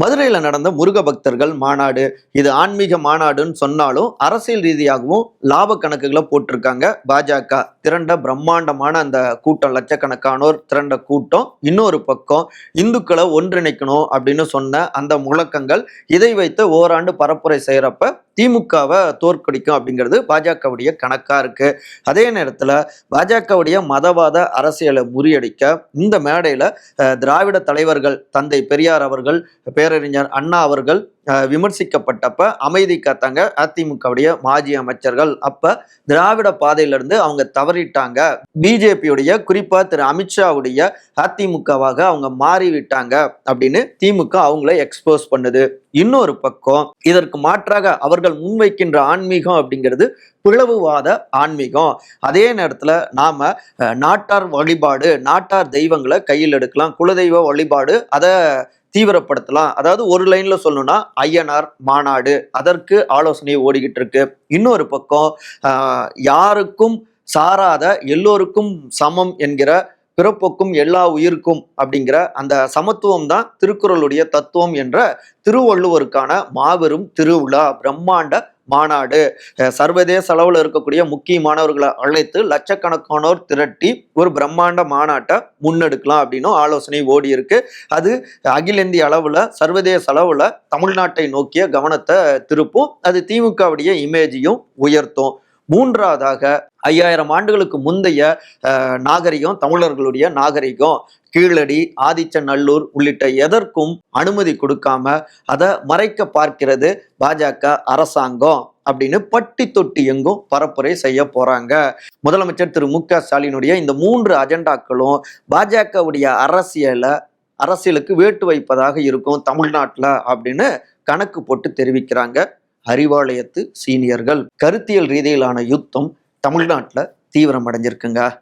மதுரையில் நடந்த முருக பக்தர்கள் மாநாடு இது ஆன்மீக மாநாடுன்னு சொன்னாலும் அரசியல் ரீதியாகவும் லாப கணக்குகளை போட்டிருக்காங்க. பாஜக திரண்ட பிரம்மாண்டமான அந்த கூட்டம் லட்சக்கணக்கானோர் திரண்ட கூட்டம். இன்னொரு பக்கம் இந்துக்களை ஒன்றிணைக்கணும் அப்படின்னு சொன்ன அந்த முழக்கங்கள் இதை வைத்து ஓராண்டு பரப்புரை செய்கிறப்ப திமுகவை தோற்கடிக்கும் அப்படிங்கிறது பாஜகவுடைய கணக்காக இருக்குது அதே நேரத்தில் பாஜகவுடைய மதவாத அரசியலை முறியடிக்க இந்த மேடையில் திராவிட தலைவர்கள் தந்தை பெரியார் அவர்கள் பேரறிஞர் அண்ணா அவர்கள் விமர்சிக்கப்பட்டப்ப அமைதி காத்தாங்க. அதிமுகவுடைய மாஜி அமைச்சர்கள் அப்ப திராவிட பாதையிலிருந்து அவங்க தவறிட்டாங்க. பிஜேபியுடைய குறிப்பா திரு அமித்ஷாவுடைய அதிமுகவாக அவங்க மாறிவிட்டாங்க அப்படின்னு திமுக அவங்கள எக்ஸ்போஸ் பண்ணுது. இன்னொரு பக்கம் இதற்கு மாற்றாக அவர்கள் முன்வைக்கின்ற ஆன்மீகம் அப்படிங்கிறது பிளவுவாத ஆன்மீகம். அதே நேரத்தில் நாம் நாட்டார் வழிபாடு நாட்டார் தெய்வங்களை கையில் எடுக்கலாம் குலதெய்வ வழிபாடு அதை தீவிரப்படுத்தலாம். அதாவது ஒரு லைன்ல சொல்லணும்னா ஐயனார் மாநாடு அதற்கு ஆலோசனை ஓடிக்கிட்டு இருக்கு. இன்னொரு பக்கம் யாருக்கும் சாராத எல்லோருக்கும் சமம் என்கிற பிறப்புக்கும் எல்லா உயிருக்கும் அப்படிங்கிற அந்த சமத்துவம் தான் திருக்குறளுடைய தத்துவம் என்ற திருவள்ளுவருக்கான மாபெரும் திருவிழா பிரம்மாண்ட மாநாடு. சர்வதேச அளவில் இருக்கக்கூடிய முக்கியமானவர்களை அழைத்து லட்சக்கணக்கானோர் திரட்டி ஒரு பிரம்மாண்ட மாநாட்டை முன்னெடுக்கலாம் அப்படின்னும் ஆலோசனை ஓடி இருக்கு. அது அகில இந்திய அளவில் சர்வதேச அளவில் தமிழ்நாட்டை நோக்கிய கவனத்தை திருப்பும். அது திமுகவுடைய இமேஜையும் உயர்த்தும். மூன்றாவதாக ஐயாயிரம் ஆண்டுகளுக்கு முந்தைய நாகரிகம் தமிழர்களுடைய நாகரிகம் கீழடி ஆதிச்சநல்லூர் உள்ளிட்ட எதற்கும் அனுமதி கொடுக்காம அதை மறைக்க பார்க்கிறது பாஜக அரசாங்கம் அப்படின்னு பட்டி தொட்டி எங்கும் பரப்புரை செய்ய போறாங்க. முதலமைச்சர் திரு. மு. க. ஸ்டாலினுடைய இந்த மூன்று அஜெண்டாக்களும் பாஜகவுடைய அரசியலை அரசியலுக்கு வேட்டு வைப்பதாக இருக்கும் தமிழ்நாட்டில் அப்படின்னு கணக்கு போட்டு தெரிவிக்கிறாங்க. அறிவாலயத்து சீனியர்கள் கருத்தியல் ரீதியிலான யுத்தம் தமிழ்நாட்டில் தீவிரமடைஞ்சிருக்குங்க.